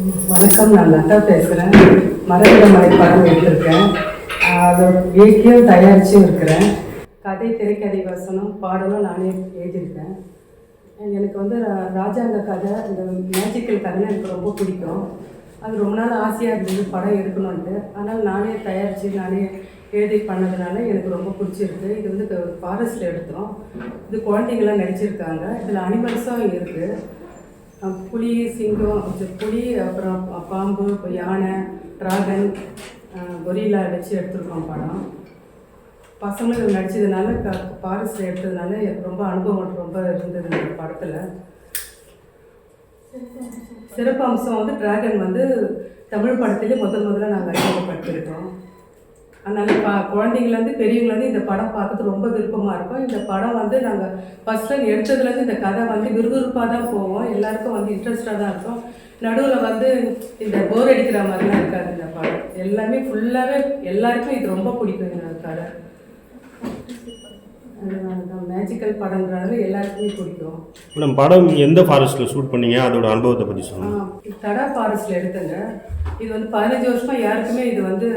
வணக்கம். நான் லதா பேசுகிறேன் மரபிட மலை படம் எடுத்திருக்கேன் அதை இயக்கியும் தயாரிச்சும் இருக்கிறேன். கதை திரைக்கதை வசனம் பாடலும் நானே எழுதியிருக்கேன். எனக்கு வந்து ரா- ராஜாங்க கதை இந்த மேஜிக்கல் கதை எனக்கு ரொம்ப பிடிக்கும். அது ரொம்ப நாள் ஆசையாக இருந்தது படம் எடுக்கணுன்ட்டு ஆனால் நானே தயாரித்து நானே எழுதி பண்ணதுனால எனக்கு ரொம்ப பிடிச்சிருக்கு. இது வந்து ஃபாரஸ்ட்டில் எடுத்தோம். இது குழந்தைங்களாம் நடிச்சிருக்காங்க. இதில் அனிமல்ஸும் இருக்குது புலி சிங்கம் புலி அப்புறம் பாம்பு யானை டிராகன் கொரிலா வச்சு எடுத்திருக்கோம் படம். பசங்களும் நடிச்சதுனால க ஃபாரஸ்ட் எடுத்ததுனால எனக்கு ரொம்ப அனுபவம் ரொம்ப இருந்தது இந்த படத்தில். சிறப்பு அம்சம் வந்து டிராகன் வந்து தமிழ் படத்திலே முதல் முதல்ல நாங்கள் அறிமுகப்படுத்திருக்கோம் அதனால் இப்போ குழந்தைங்கலேருந்து பெரியவங்கலேருந்து இந்த படம் பார்க்கறது ரொம்ப விருப்பமாக இருக்கும். இந்த படம் வந்து நாங்கள் ஃபஸ்ட்டில் எடுத்ததுலேருந்து இந்த கதை வந்து விறுவிறுப்பாக தான் போவோம் எல்லாருக்கும் வந்து இன்ட்ரெஸ்டாக தான் இருக்கும். நடுவில் வந்து இந்த போர் அடிக்கிற மாதிரிலாம் இருக்காது இந்த படம். எல்லாமே ஃபுல்லாகவே எல்லாருக்கும் இது ரொம்ப பிடிக்கும் இந்த கதை. மேஜிக்கல் படங்கிறதுனால எல்லாருக்குமே பிடிக்கும். மேடம் படம் எந்த ஃபாரஸ்ட்டில் ஷூட் பண்ணீங்க? அதோட அனுபவத்தை பற்றி சொல்லுங்கள் தடா ஃபாரஸ்ட்ல எடுத்தங்க. இது வந்து பதினஞ்சு வருஷமா யாருக்குமே இது வந்து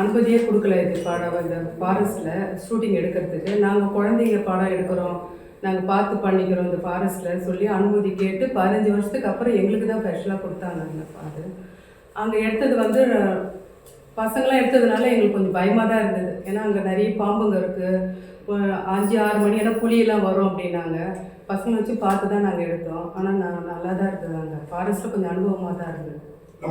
அனுமதியே கொடுக்கல இது படம். இந்த ஃபாரஸ்ட்ல ஷூட்டிங் எடுக்கிறதுக்கு. நாங்கள் குழந்தைங்க படம் எடுக்கிறோம். நாங்கள் பார்த்து பண்ணிக்கிறோம் இந்த ஃபாரஸ்ட்ல சொல்லி அனுமதி கேட்டு பதினஞ்சு வருஷத்துக்கு அப்புறம் எங்களுக்கு தான் ஸ்பெஷலாக கொடுத்தாங்க அந்த அது அங்கே எடுத்தது வந்து பசங்களாம் எடுத்ததுனால எங்களுக்கு கொஞ்சம் பயமாக தான் இருந்தது. ஏன்னா அங்கே நிறைய பாம்புங்க இருக்குது அஞ்சு ஆறு மணி ஏன்னா புலியெல்லாம் வரும் அப்படின்னாங்க. பசங்க வச்சு பார்த்து தான் நாங்கள் எடுத்தோம். ஆனால் நான் நல்லா தான் இருந்தது அங்கே. ஃபாரஸ்ட்டில் கொஞ்சம் அனுபவமாக தான் இருந்தது.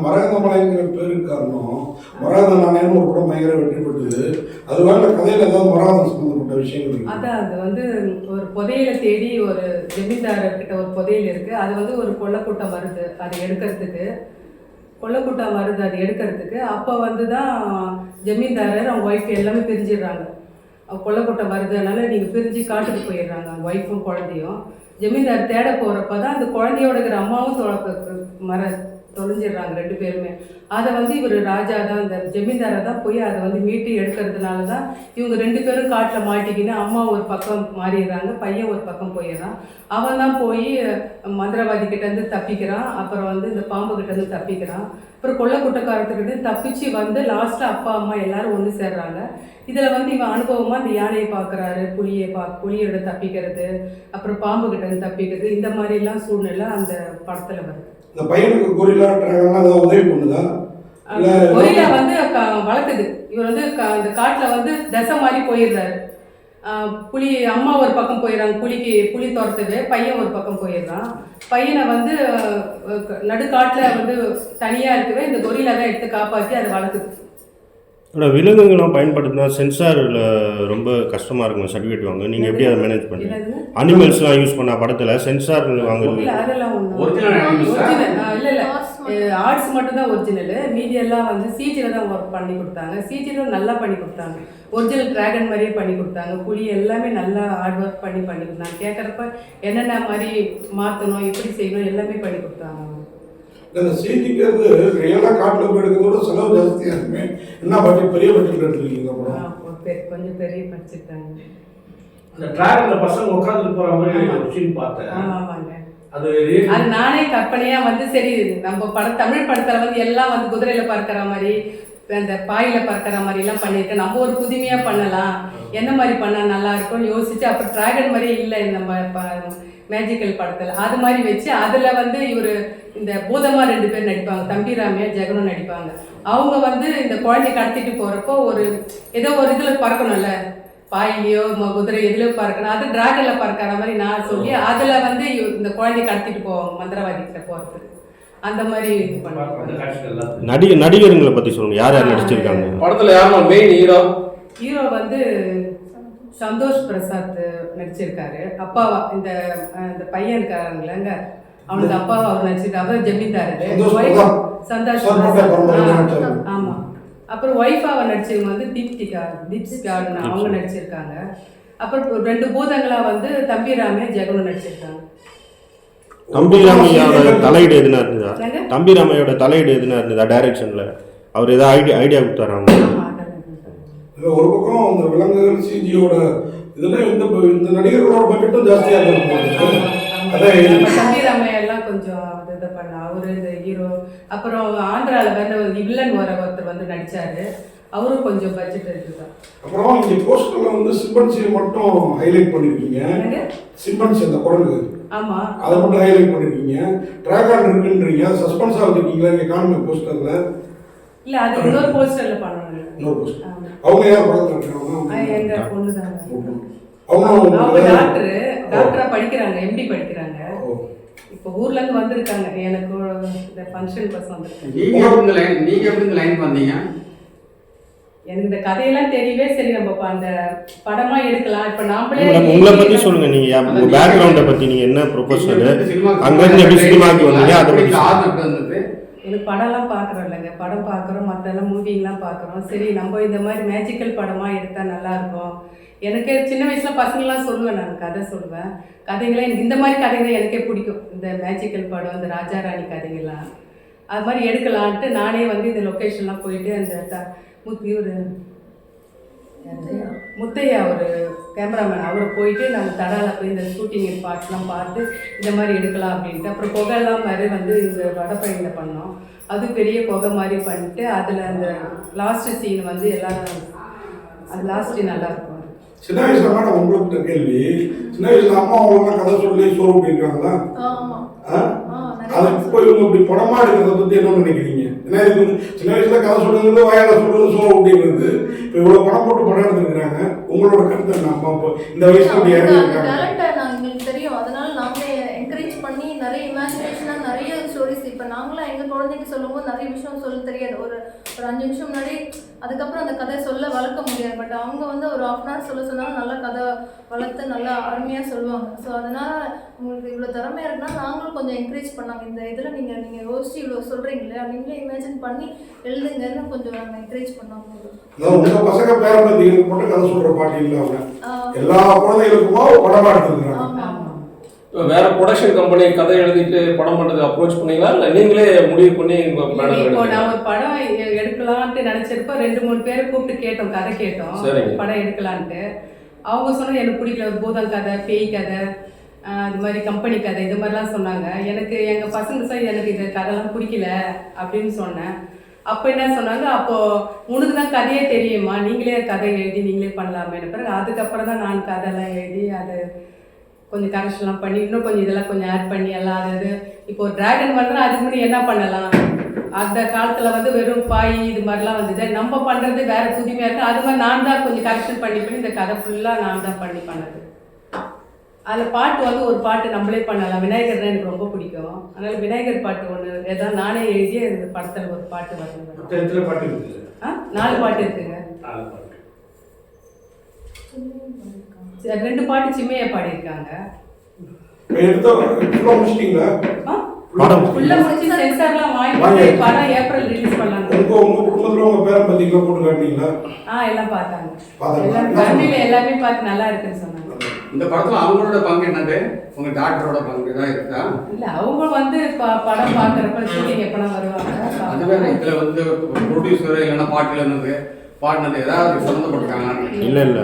மரகத மலைங்கிற பேருக்கு காரணம் மரகத ஒரு படம் பயங்கர வெற்றி பெற்றது அது வேற கதையில் ஏதாவது மரகதம் சம்மந்தப்பட்ட விஷயங்கள் இருக்கு? அதான் அது வந்து ஒரு புதையலை தேடி ஒரு ஜமீன்தாரர்கிட்ட ஒரு புதையல் இருக்குது அது வந்து ஒரு கொள்ளைக்கூட்டம் வருது. அதை எடுக்கிறதுக்கு. கொல்லக்குட்டா வருது அது எடுக்கிறதுக்கு. அப்போ வந்து தான் ஜமீன்தாரர் அவங்க ஒய்ஃப் எல்லாமே பிரிஞ்சிடுறாங்க. அவங்க கொள்ளைக்கூட்டம் வருது அதனால் நீங்கள் பிரிஞ்சு காட்டுக்கு போயிடுறாங்க அவங்க ஒய்ஃபும் குழந்தையும். ஜமீன்தார் தேட போகிறப்ப தான் அந்த குழந்தையோட இருக்கிற அம்மாவும் தொ- மர தொலைஞ்சிடுறாங்க ரெண்டு பேருமே. அதை வந்து இவர் ராஜா தான் இந்த ஜமீன்தாரை தான் போய் அதை வந்து மீட்டு எடுக்கிறதுனால தான் இவங்க ரெண்டு பேரும் காட்டில் மாட்டிக்கின்னு அம்மா ஒரு பக்கம் மாறிடுறாங்க பையன் ஒரு பக்கம் போயிடுறான். அவன் தான் போய் மந்திரவாதி கிட்டேருந்து தப்பிக்கிறான். அப்புறம் வந்து இந்த பாம்பு கிட்டேருந்து தப்பிக்கிறான். அப்புறம் கொள்ளக்கூட்டக்காரத்துக்கிட்ட இருந்து தப்பிச்சு வந்து லாஸ்ட்டில் அப்பா அம்மா எல்லாரும் ஒன்று சேர்றாங்க. இதில் வந்து இவன் அனுபவமாக இந்த யானையை பார்க்குறாரு புளியை பா புளியோட தப்பிக்கிறது அப்புறம் பாம்பு கிட்டேருந்து தப்பிக்கிறது இந்த மாதிரிலாம் சூழ்நிலை அந்த படத்தில் வருது. இந்த பையனுக்கு கொரிலா டிராகன்லாம் ஏதாவது உதவி பண்ணுதா? இல்ல கொரிலா வந்து வளர்க்குது இவர் வந்து அந்த காட்டில் வந்து தசை மாதிரி போயிடுறாரு. புலி அம்மா ஒரு பக்கம் போயிடுறாங்க புலிக்கு புலி துரத்துது பையன் ஒரு பக்கம் போயிடுறான். பையனை வந்து நடுக்காட்டில் வந்து தனியாக இருக்கவே இந்த கொரிலா தான் எடுத்து காப்பாற்றி அதை வளர்க்குது. அதோட விலங்குகளும் பயன்படுத்தினா சென்சாரில் ரொம்ப கஷ்டமாக இருக்கும் சர்டிஃபிகேட் வாங்க. நீங்கள் எப்படி அதை மேனேஜ் பண்ணீங்க அனிமல்ஸ்லாம் யூஸ் பண்ண படத்தில் சென்சார் வாங்குறது. ஆர்ட்ஸ் மட்டும். தான் ஒரிஜினல் மீதி எல்லாம் வந்து சிஜில தான் ஒர்க் பண்ணி கொடுத்தாங்க. சிஜில நல்லா பண்ணி கொடுத்தாங்க. ஒரிஜினல் டிராகன் மாதிரியே பண்ணி கொடுத்தாங்க. புலி எல்லாமே நல்லா ஹார்ட் ஒர்க் பண்ணி பண்ணி கொடுத்தாங்க. கேட்குறப்ப என்னென்ன மாதிரி மாற்றணும் எப்படி செய்யணும் எல்லாமே பண்ணி கொடுத்தாங்க இந்த சிஜிங்கிறது ரியலாக காட்டில் போய் எடுக்கிறதோட செலவு ஜாஸ்தியாக இருக்குமே. என்ன பட்ஜெட் பெரிய பட்ஜெட் எடுத்துருக்கீங்க பெ- கொஞ்சம் பெரிய படிச்சிருக்காங்க. அந்த டிராகன்ல பசங்க உட்காந்துட்டு போற மாதிரி ஒரு சீன் பார்த்தேன். அது அது நானே கற்பனையா வந்து சரி நம்ம படம் தமிழ் படத்துல வந்து எல்லாம் வந்து குதிரையில பறக்கிற மாதிரி அந்த பாயில பறக்கிற மாதிரி எல்லாம் பண்ணிட்டு நம்ம ஒரு புதுமையா பண்ணலாம். என்ன மாதிரி பண்ணா நல்லா இருக்கும்னு யோசிச்சு அப்புறம் டிராகன் மாதிரி இல்லை நம்ம மேஜிக்கல் படத்துல. அது மாதிரி வச்சு அதுல வந்து இவர் இந்த பூதமா ரெண்டு பேர் நடிப்பாங்க. தம்பிராமையா ஜெகனும் நடிப்பாங்க. அவங்க வந்து இந்த குழந்தை கடத்திட்டு போறப்போ ஒரு ஏதோ ஒரு இதுல பறக்கணும்ல? பாயிலையோ ம- குதிரை எதுல பறக்கணும். அது டிராகன்ல பறக்கிற மாதிரி நான் சொல்லி அதுல வந்து இந்த குழந்தைய கடத்திட்டு போவாங்க மந்திரவாதி கிட்ட போறதுக்கு. அந்த மாதிரி இது அந்த பண்ணுவாங்க நடிகை நடிகருங்களை பற்றி சொல்லுங்கள் யார் யார் நடிச்சிருக்காங்க? படத்துல யாரும் மெயின் ஹீரோ ஹீரோ வந்து சந்தோஷ் பிரசாத் நடிச்சிருக்காரு. அப்பாவா இந்த இந்த பையன் இருக்காருங்களேங்க அவனுக்கு அப்பாவா அவர் நடிச்சிருக்காரு. அவர் ஜமீன்தாரு. சந்தோஷ். ஆமா. அப்புறம் ஒய்ஃபாவை நடிச்சவங்க வந்து தீப்திகா தீப்திகான்னு அவங்க நடிச்சிருக்காங்க. அப்புறம் ரெண்டு பூதங்களா வந்து தம்பிராமே ஜெகனும் நடிச்சிருக்காங்க. தம்பிராமையோட தலையீடு எதுனா இருந்ததா? தம்பிராமையோட தலையீடு எதுனா இருந்ததா டைரக்ஷனில் அவர் ஏதாவது ஐடியா ஐடியா அதெல்லாம் இருக்காங்க. இதில் ஒரு பக்கம் அந்த விலங்குகள் சிஜியோட இதெல்லாம் இந்த இந்த நடிகர்களோட பட்ஜெட்டும் ஜாஸ்தியாக இருக்கும். கொஞ்சம் இது பண்ண அவரு இந்த ஹீரோ அப்புறம் ஆந்திராவில் வந்து ஒரு வில்லன் வர ஒருத்தர் வந்து நடிச்சாரு. அவரும் கொஞ்சம் பட்ஜெட் இருக்குதான் அப்புறம் இங்க போஸ்டர்ல வந்து சிம்பன்சியை மட்டும் ஹைலைட் பண்ணிருக்கீங்க. சிம்பன்சி அந்த குரங்கு. ஆமா. அதை மட்டும் ஹைலைட் பண்ணிருக்கீங்க. டிராகன் இருக்குன்றீங்க. சஸ்பென்ஸா வச்சிருக்கீங்களா இங்க காணுங்க போஸ்டர்ல இல்ல அது இன்னொரு போஸ்டர்ல பண்ணணும். இன்னொரு போஸ்டர். அவங்க யார் இருக்காங்க அவங்க அவங்க- டாக்டர் டாக்டரா படிக்கிறாங்க எம்டி படிக்கிறாங்க. இப்போ ஊர்ல இருந்து வந்திருக்காங்க. எனக்கு இந்த ஃபங்க்ஷன் பஸ் வந்திருக்காங்க நீங்க எப்படி லைன் நீங்க எப்படி இந்த லைன் வந்தீங்க? எனக்கு இந்த கதையெல்லாம் தெரியவே சரி. நம்ம அந்த படமா எடுக்கலாம். இப்ப நாமளே உங்களை பத்தி சொல்லுங்க. நீங்க உங்க பேக்ரவுண்டை பத்தி நீங்க என்ன ப்ரொபோசல் அங்க இருந்து எப்படி சினிமாக்கு வந்தீங்க? அதை பத்தி சொல்லுங்க. ஆர்டர் எப்படி வந்தது எனக்கு படம்லாம் பார்க்குறோம் இல்லைங்க படம் பார்க்குறோம் மற்றெல்லாம் மூவிங்கெலாம் பார்க்குறோம். சரி நம்ம இந்த மாதிரி மேஜிக்கல் படமாக எடுத்தால் நல்லாயிருக்கும் எனக்கு சின்ன வயசில் பசங்களாம் சொல்லுவேன் நான் கதை சொல்லுவேன். கதைங்களே இந்த மாதிரி கதைகள் எனக்கே பிடிக்கும். இந்த மேஜிக்கல் படம் இந்த ராஜா ராணி கதைகள்லாம். அது மாதிரி எடுக்கலான்ட்டு நானே வந்து இந்த லொக்கேஷன்லாம் போயிட்டு அந்த த- ஒரு முத்தையா. ஒரு கேமராமேன் அவரை போயிட்டு நாங்கள் தடால போய் இந்த ஷூட்டிங் ஸ்பாட்ஸ்லாம் பார்த்து இந்த மாதிரி எடுக்கலாம் அப்படின்ட்டு. அப்புறம் புகைலாம் மாதிரி வந்து இந்த வடப்பழனியில் பண்ணோம். அது பெரிய புகை மாதிரி பண்ணிட்டு அதில் அந்த லாஸ்ட் சீன் வந்து எல்லாரும் அது லாஸ்ட் சீன் நல்லா இருக்கும். சின்ன வயசுல மேடம் உங்களுக்கு கேள்வி. சின்ன வயசுல அம்மா அவங்க கதை சொல்லி சோறு நிறைய அது இப்போ இவங்க இப்படி படமா எடுக்கிறத பத்தி என்ன நினைக்கிறீங்க? ஏன்னா வந்து சின்ன வயசுல கதை சொல்றது வயல சொல்றது சோறு ஊட்டிக்கிறது இப்போ இவ்வளவு படம் போட்டு படம் எடுத்துருக்காங்க உங்களோட கருத்து என்ன அம்மா இப்போ இந்த வயசுல நான் எங்களுக்கு தெரியும். அதனால நாங்களே என்கரேஜ் பண்ணி நிறைய இமேஜினேஷனாக நிறைய ஸ்டோரிஸ் இப்போ நாங்களாம் எங்கள் குழந்தைக்கு சொல்லும்போது நிறைய விஷயம் சொல்ல தெரியாது. ஒரு ஒரு அஞ்சு நிமிஷம் முன்னாடி அதுக்கப்புறம் அந்த கதை சொல்ல வளர்க்க முடியாது. பட் அவங்க வந்து ஒரு ஆஃப் அன் சொல்ல சொன்னாலும் நல்ல கதை வளர்த்து நல்லா அருமையாக சொல்லுவாங்க. ஸோ அதனால உங்களுக்கு இவ்வளோ திறமையாக இருக்குன்னா நாங்களும் கொஞ்சம் என்கரேஜ் பண்ணாங்க. இந்த இதில் நீங்கள் நீங்கள் யோசிச்சு இவ்வளோ சொல்கிறீங்களே நீங்களே இமேஜின் பண்ணி எழுதுங்கன்னு கொஞ்சம் நாங்கள் என்கரேஜ் பண்ணாங்க உங்க பசங்க பேரம்பத்திகளுக்கு மட்டும் கதை சொல்ற பாட்டி இல்லை அவங்க. எல்லா குழந்தைகளுக்குமா படமா எடுத்துருக்காங்க ஆமா. ஆமாம் இப்போ வேற ப்ரொடக்ஷன் கம்பெனி கதை எழுதிட்டு படம் பண்ணுறதுக்கு அப்ரோச் பண்ணீங்களா? இல்லை நீங்களே முடிவு பண்ணி இப்போ நான் ஒரு படம் எடுக்கலான்ட்டு நினைச்சிருப்ப ரெண்டு மூணு பேரை கூப்பிட்டு கேட்டோம் கதை கேட்டோம். படம் எடுக்கலான்ட்டு. அவங்க சொன்னது எனக்கு பிடிக்கல. ஒரு பூதம் கதை பேய் கதை இது மாதிரி கம்பெனி கதை இது மாதிரிலாம் சொன்னாங்க. எனக்கு எங்க பசங்க சார் எனக்கு இந்த கதைலாம் பிடிக்கல அப்படின்னு சொன்னேன். அப்போ என்ன சொன்னாங்க? அப்போ உனக்கு தான் கதையே தெரியுமா? நீங்களே கதை எழுதி நீங்களே பண்ணலாமே பிறகு அதுக்கப்புறம் தான் நான் கதைலாம் எழுதி அது கொஞ்சம் கரெக்ஷன்லாம் பண்ணி இன்னும் கொஞ்சம் இதெல்லாம் கொஞ்சம் ஆட் பண்ணி எல்லாம் அது இது. இப்போ டிராகன் வருதுன்னா அதுக்கு முன்னாடி என்ன பண்ணலாம்? அந்த காலத்தில் வந்து வெறும் பாய் இது மாதிரிலாம் வந்தது. நம்ம பண்ணுறது வேற புதுமையாக இருக்கு. அது மாதிரி நான் தான் கொஞ்சம் கரெக்ஷன் பண்ணி பண்ணி இந்த கதை ஃபுல்லாக நான் தான் பண்ணி பண்ணது. அதில் பாட்டு வந்து ஒரு பாட்டு நம்மளே பண்ணலாம். விநாயகர் தான் எனக்கு ரொம்ப பிடிக்கும். அதனால் விநாயகர் பாட்டு ஒன்று ஏதாவது நானே எழுதி இந்த படத்தில் ஒரு பாட்டு வரணும் இருக்குது ஆ நாலு பாட்டு இருக்குங்க. ரெண்டு பாட்டு சிம்மையா பாடியிருக்காங்க. படம் முடிச்சு சென்சார்லாம் வாங்கி. படம் ஏப்ரல் ரிலீஸ் பண்ணாங்க உங்க உங்க குடும்பத்துல உங்க பேரம்பத்திகளை போட்டு காட்டினீங்களா? ஆ எல்லாம் பார்த்தாங்க. எல்லாம் பார்த்து நல்லா இருக்குன்னு சொன்னாங்க. இந்த படத்துல அவங்களோட பங்கு என்னது? உங்க டாக்டரோட பங்கு தான் இருக்கா? இல்ல அவங்க வந்து படம் பார்க்கறப்ப ஷூட்டிங் எப்பனா வருவாங்க? வேற இதுல வந்து ப்ரொடியூசர் இல்லைன்னா பாட்டுல இருந்தது பாடினது ஏதாவது சம்மந்தப்பட்டிருக்காங்க. இல்ல இல்ல.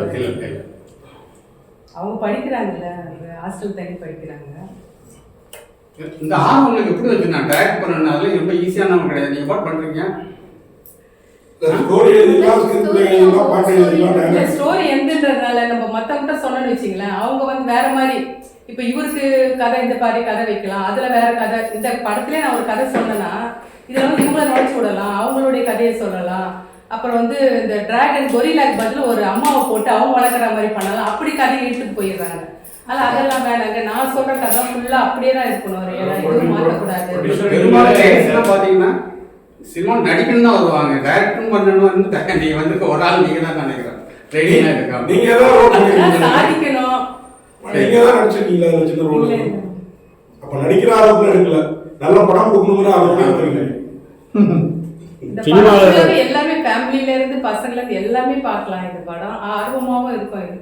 அவங்க படிக்கிறாங்கல்ல ஹாஸ்டல் தங்கி படிக்கிறாங்க. இந்த ஆர்வம் உங்களுக்கு எப்படி வச்சு நான் டைரக்ட் பண்ணணும் அதுல ரொம்ப ஈஸியானவங்க கிடையாது. நீங்க பாட்டு பண்றீங்க. ஸ்டோரி எந்தன்றதுனால நம்ம மத்தவங்கிட்ட சொன்னோம்னு வச்சுங்களேன் அவங்க வந்து வேற மாதிரி இப்ப இவருக்கு கதை இந்த மாதிரி கதை வைக்கலாம். அதுல வேற கதை இந்த படத்திலே நான் ஒரு கதை சொன்னேன்னா இதுல வந்து இவங்கள நுழைச்சு விடலாம். அவங்களுடைய கதையை சொல்லலாம். அப்புறம் வந்து இந்த டிராகன் கொரிலாக்கு பதில் ஒரு அம்மாவை போட்டு அவங்க வளர்க்குற மாதிரி பண்ணலாம். அப்படி கதையை இழுத்துட்டு போயிடுறாங்க. அது அதெல்லாம் வேணாங்க. நான் சொல்ற கதை ஃபுல்லா அப்படியே தான் இருக்கணும் ஒரு எதுவும் மாற்றக்கூடாது. பெரும்பாலும் லேடிஸ்லாம் பாத்தீங்கன்னா சினிமா நடிக்கணும் தான் வருவாங்க. டைரக்டும் பண்ணணும் நீங்க வந்து ஒரு ஆள் நீங்க தான் நினைக்கிறேன். ரெடியா இருக்காங்க. நீங்க பண்ணிருக்கீங்க. சாதிக்கணும். நீங்க தான் நடிச்சிருக்கீங்களா அதுல சின்ன ரோல் இல்ல, இல்ல. அப்ப நடிக்கிற ஆர்வத்துல எடுக்கல. நல்ல படம் கொடுக்கணுங்கிற எடுத்துருக்கீங்க இந்த சினிமால- படம் ஃபுல்லாவே எல்லாமே ஃபேமிலில இருந்து பசங்கல இருந்து எல்லாமே பார்க்கலாம் இந்த படம். ஆர்வமாவும் இருக்கும் இது.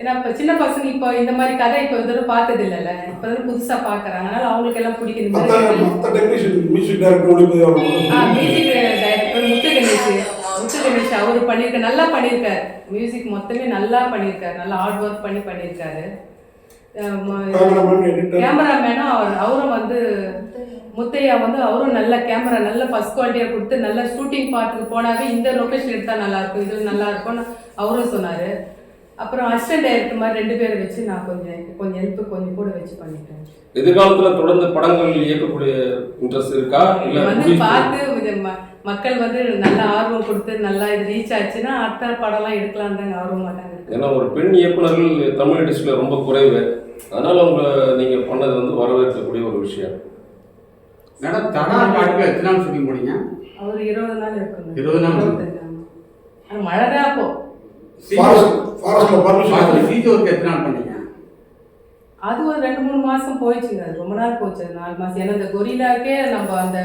ஏன்னா இப்ப சின்ன பசங்க இப்போ இந்த மாதிரி கதை இப்போ இதோட பார்த்தது இல்லைல்ல? இப்போ வந்து புதுசா பார்க்கறாங்க. அதனால அவங்களுக்கு எல்லாம் technician music director Muthu Ganesh. Muthu Ganesh அவர் பண்ணியிருக்க நல்லா பண்ணியிருக்காரு மியூசிக் மொத்தமே நல்லா பண்ணியிருக்காரு நல்லா ஹார்ட் ஒர்க் பண்ணி பண்ணியிருக்காரு கேமராமேனும் அவர் அவரும் வந்து முத்தையா வந்து அவரும் நல்ல கேமரா நல்ல ஃபர்ஸ்ட் குவாலிட்டியாக கொடுத்து நல்ல ஷூட்டிங் பார்ட்டுக்கு போனாவே இந்த லொக்கேஷன் எடுத்தால் நல்லா இருக்கும் இது நல்லா இருக்கும்னு அவரும் சொன்னார். அப்புறம் அசிஸ்டன்ட் டைரக்டர் மாதிரி ரெண்டு பேரை வச்சு நான் கொஞ்சம் கொஞ்சம் ஹெல்ப் கொஞ்சம் கூட வச்சு பண்ணிட்டேன் எதிர்காலத்துல தொடர்ந்து படங்கள் இயக்கக்கூடிய இன்ட்ரெஸ்ட் இருக்கா? இல்ல வந்து பார்த்து மக்கள் வந்து நல்ல ஆர்வம் கொடுத்து நல்லா இது ரீச் ஆச்சுன்னா அடுத்த படம்லாம் எடுக்கலாம் தாங்க ஆர்வமாக தாங்க. ஏன்னா ஒரு பெண் இயக்குனர்கள் தமிழ் இண்டஸ்ட்ரியில் ரொம்ப குறைவு. அதனால உங்க நீங்க பண்ணது வந்து வரவேற்கக்கூடிய ஒரு விஷயம். மேடம் தடா பாட்டுக்கு எத்தனை நாள் ஷூட்டிங் போனீங்க? அவர் இருபது நாள் இருக்குங்க இருபது நாள்? இருபத்தஞ்சு, ஆமா. ஆனா மழை தான் அப்போ. ஃபாரஸ்ட் ஃபாரஸ்ட்ல பர்மிஷன் சிஜி ஒர்க் எத்தனை நாள் பண்ணீங்க? அது ஒரு ரெண்டு மூணு மாசம் போயிடுச்சுங்க அது ரொம்ப நாள் போச்சு. அது நாலு மாசம். ஏன்னா இந்த கொரிலாக்கே நம்ம அந்த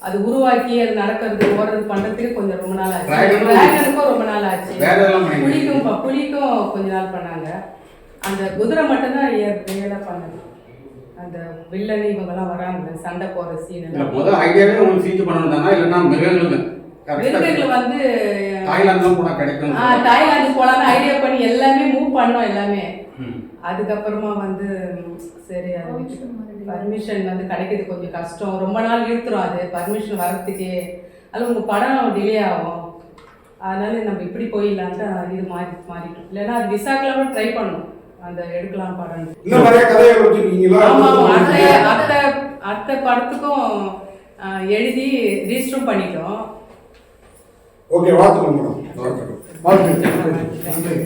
அது உருவாக்கி அது நடக்கிறது ஓடுறது பண்றதுக்கு கொஞ்சம் ரொம்ப நாள் ஆச்சு. டிராகனுக்கும் ரொம்ப நாள் ஆச்சு. வேற எதெல்லாம் பண்ணீங்க. புலிக்கும் ப- புலிக்கும் கொஞ்ச நாள் பண்ணாங்க. அந்த குதிரை மட்டும்தான் ரியலாக பண்ணாங்க அந்த வில்லன் இவங்கெல்லாம் வராங்க சண்டை போற சீன் இல்ல முதல் ஐடியாவே உங்களுக்கு சிஜி பண்ணணும் தானா இல்லைன்னா மிருகங்கள் விருதுகள் வந்து தாய்லாந்து கூட கிடைக்கும். ஆ, தாய்லாந்து போலாம்னு ஐடியா பண்ணி எல்லாமே மூவ் பண்ணோம் எல்லாமே. அதுக்கப்புறமா வந்து சரி அது பர்மிஷன் வந்து கிடைக்கிறது கொஞ்சம் கஷ்டம். ரொம்ப நாள் இழுத்துரும் அது பர்மிஷன் வரத்துக்கே அது உங்க படம் டிலே ஆகும். அதனால நம்ம இப்படி போயிடலான்ட்டு இது மாறி மாறிட்டோம். இல்லைன்னா அது விசாக்கெல்லாம் ட்ரை பண்ணோம். அந்த எடுக்கலாம் படம் இன்னும் நிறைய கதைகள் வச்சிருக்கீங்களா ஆமா ஆமா. அடுத்த படத்துக்கும் எழுதி ரிஜிஸ்டரும் பண்ணிட்டோம். ஓகே வாழ்த்துக்கள் மேடம். வாழ்த்துக்கள். வாழ்த்துக்கள். நன்றி.